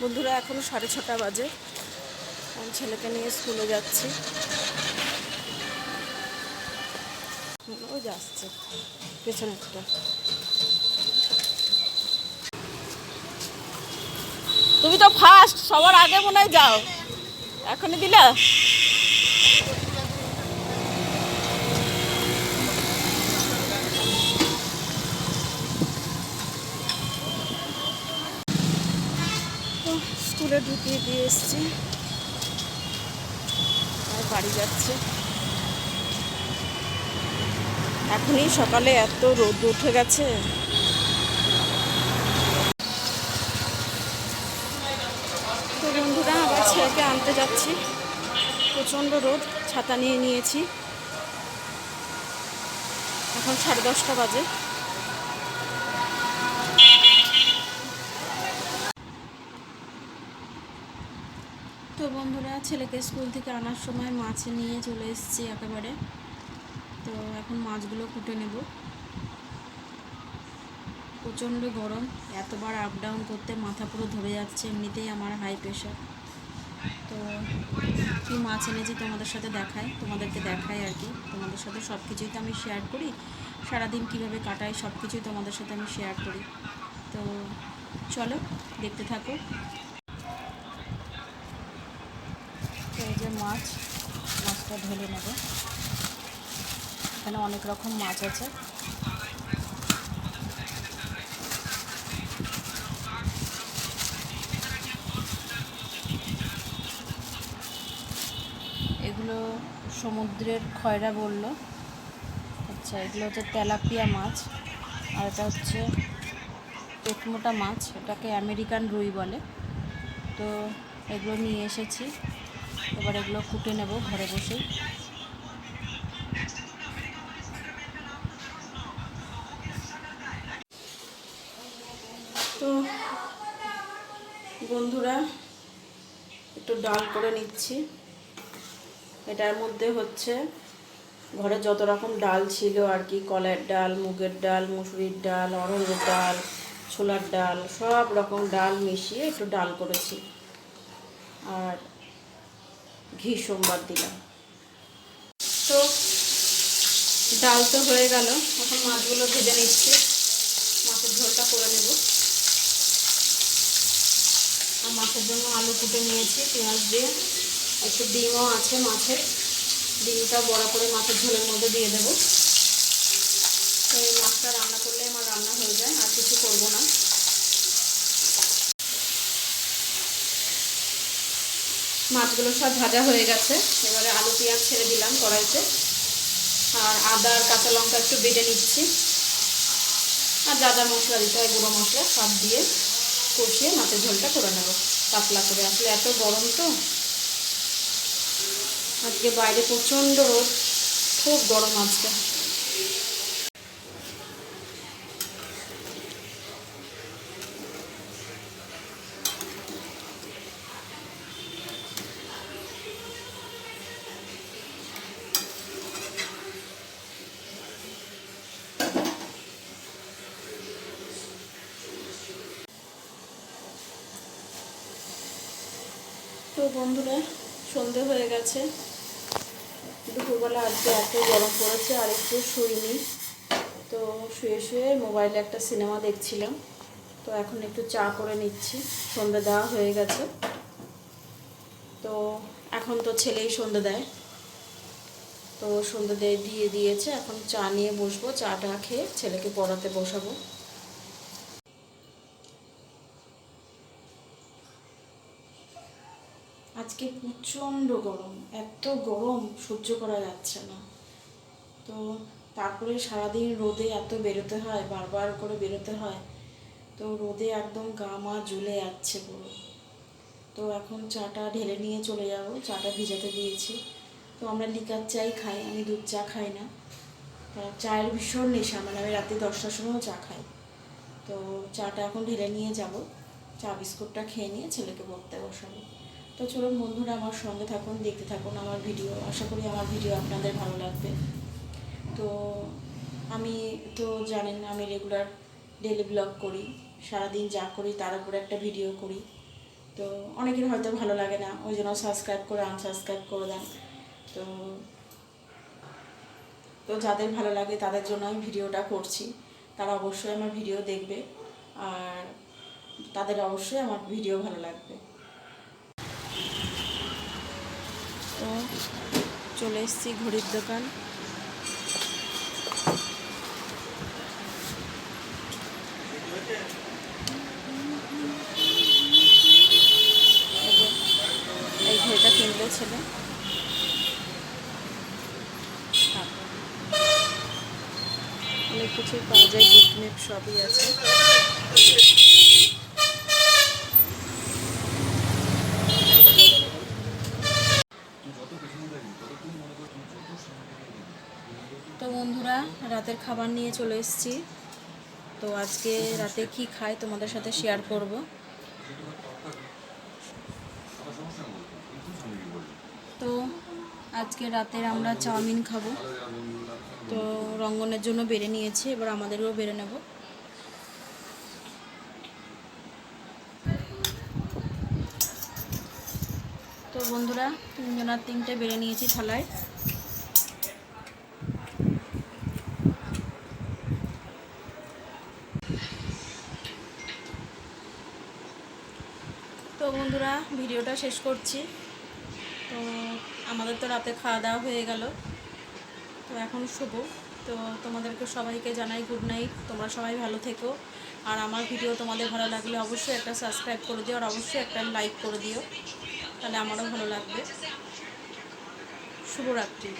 বন্ধুরা এখনও সাড়ে ছটা বাজে। আমি ছেলেকে নিয়ে স্কুলে যাচ্ছি। ও যাচ্ছে পেছনে একটা তুমি তো ফার্স্ট সবার আগে মনে হয় যাও। এখনই দিলা তো স্কুলে ঢুকিয়ে দিয়ে এসছি। আর বাড়ি যাচ্ছে। এখনই সকালে এত রোদ উঠে গেছে। তো বন্ধুরা, আবার ছেলেকে আনতে যাচ্ছি। প্রচণ্ড রোদ, ছাতা নিয়ে নিয়েছি। এখন সাড়ে দশটা বাজে। তো বন্ধুরা, ছেলেকে স্কুল থেকে আনার সময় মাছ নিয়ে চলে এসেছি একেবারে। তো এখন মাছগুলো কুটে নেব। প্রচণ্ড গরম, এতবার আপ ডাউন করতে মাথা পুরো ধরে যাচ্ছে, এমনিতেই আমার হাই প্রেশার তো কী মাছ এনেছি তোমাদের সাথে দেখায় তোমাদেরকে দেখায় আর কি। তোমাদের সাথে সব কিছুই তো আমি শেয়ার করি। সারাদিন কীভাবে কাটাই সব কিছুই তোমাদের সাথে আমি শেয়ার করি। তো চলো, দেখতে থাকো তো এই যে মাছ, মাছটা ঢেলে নেব। এখানে অনেক রকম মাছ আছে। এগুলো সমুদ্রের খয়রা বলল। আচ্ছা এগুলো হচ্ছে তেলাপিয়া মাছ আর এটা হচ্ছে পেটমোটা মাছ এটাকে আমেরিকান রুই বলে। তো এগুলো নিয়ে এসেছি। এবার এগুলো কুটে নেব ঘরে বসেই। তো বন্ধুরা, একটু ডাল করে নিচ্ছি। এটার মধ্যে হচ্ছে ঘরে যত রকম ডাল ছিল আর কি, কলের ডাল, মুগের ডাল, মুসুরির ডাল অরহরের ডাল, ছোলার ডাল, সব রকম ডাল মিশিয়ে একটু ডাল করেছি। আর ঘি সোমবার দিলাম। তো ডাল তো হয়ে গেল, এখন মাছগুলো ভেজে নিচ্ছি। মাছের ঝোলটা করে নেব। আর মাছের জন্য আলু কুটে নিয়েছি, পেঁয়াজ দিয়ে। একটু ডিমও আছে মাছের। ডিমটা বড় করে মাছের ঝোলের মধ্যে দিয়ে দেবো। তো এই মাছটা রান্না করলে আমার রান্না হয়ে যায়, আর কিছু করব না। মাছগুলো সব ভাজা হয়ে গেছে। এবারে আলু, পেঁয়াজ ছেড়ে দিলাম কড়াইতে। আর আদা আর কাঁচা লঙ্কা একটু বেটে নিচ্ছি। আর যা যা মশলা দিতে হয়, গুঁড়ো মশলা সব দিয়ে কষিয়ে মাছের ঝোলটা করে নেব। পাতলা করে। আসলে এত গরম তো। আজকে বাইরে প্রচণ্ড রোদ। খুব গরম আজকে। বন্ধুরা, সন্ধে হয়ে গেছে। দুপুরবেলা আজকে এত গরম পড়েছে, আর একটু শুইনি। তো শুয়ে শুয়ে মোবাইলে একটা সিনেমা দেখছিলাম। তো এখন একটু চা করে নিচ্ছি। সন্ধে দেওয়া হয়ে গেছে। তো এখন তো ছেলেই সন্ধে দেয়। তো সন্ধে দিয়ে দিয়ে দিয়েছে। এখন চা নিয়ে বসবো। চাটা খেয়ে ছেলেকে পড়াতে বসাবো। আজকে প্রচণ্ড গরম, এত গরম, সহ্য করা যাচ্ছে না। তো তারপরে সারাদিন রোদে এত বেরোতে হয়, বারবার করে বেরোতে হয়, তো রোদে একদম গা মা জ্বলে যাচ্ছে পুরো। তো এখন চাটা ঢেলে নিয়ে চলে যাব, চাটা ভিজাতে দিয়েছি। তো আমরা লিকার চাই খাই, আমি দুধ চা খাই না। চায়ের ভীষণ নেশা মানে আমি রাতে দশটার সময়ও চা খাই। তো চাটা এখন ঢেলে নিয়ে যাব, চা বিস্কুটটা খেয়ে নিয়ে ছেলেকে পড়তে বসাবো। তো চলুন বন্ধুরা, আমার সঙ্গে থাকুন, দেখতে থাকুন আমার ভিডিও আশা করি আমার ভিডিও আপনাদের ভালো লাগবে। তো আমি তো জানেন, আমি রেগুলার ডেলি ব্লগ করি। সারাদিন যা করি তার উপরে একটা ভিডিও করি। তো অনেকের হয়তো ভালো লাগে না, ওই জন্য সাবস্ক্রাইব করে আনসাবস্ক্রাইব করে দেন। তো তো যাদের ভালো লাগে তাদের জন্য আমি ভিডিওটা করছি। তারা অবশ্যই আমার ভিডিও দেখবে, আর তাদের অবশ্যই আমার ভিডিও ভালো লাগবে। তো চলে এসেছি ঘড়ির দোকান। এই ঘড়িটা কিনলো ছেলে। অনেক কিছুই পাওয়া যায় গিফট মিফট সবই আছে তো বন্ধুরা রাতের খাবার নিয়ে চলে এসেছি। তো আজকে রাতে কি খাই তোমাদের সাথে শেয়ার করব। তো আজকে রাতের আমরা চাউমিন খাব। তো রঙ্গনের জন্য বেড়ে নিয়েছি, এবার আমাদেরও বেড়ে নেব। তো বন্ধুরা, তিনজনার তিনটে বেড়ে নিয়েছি থালায়। তো বন্ধুরা, ভিডিওটা শেষ করছি। তো আমাদের তো রাতে খাওয়া দাওয়া হয়ে গেল। তো এখন শুভ। তো তোমাদেরকে সবাইকে জানাই গুড নাইট তোমরা সবাই ভালো থেকো। আর আমার ভিডিও তোমাদের ভালো লাগলে অবশ্যই একটা সাবস্ক্রাইব করে দিও, আর অবশ্যই একটা লাইক করে দিও। তাহলে আমারও ভালো লাগবে। শুভরাত্রি।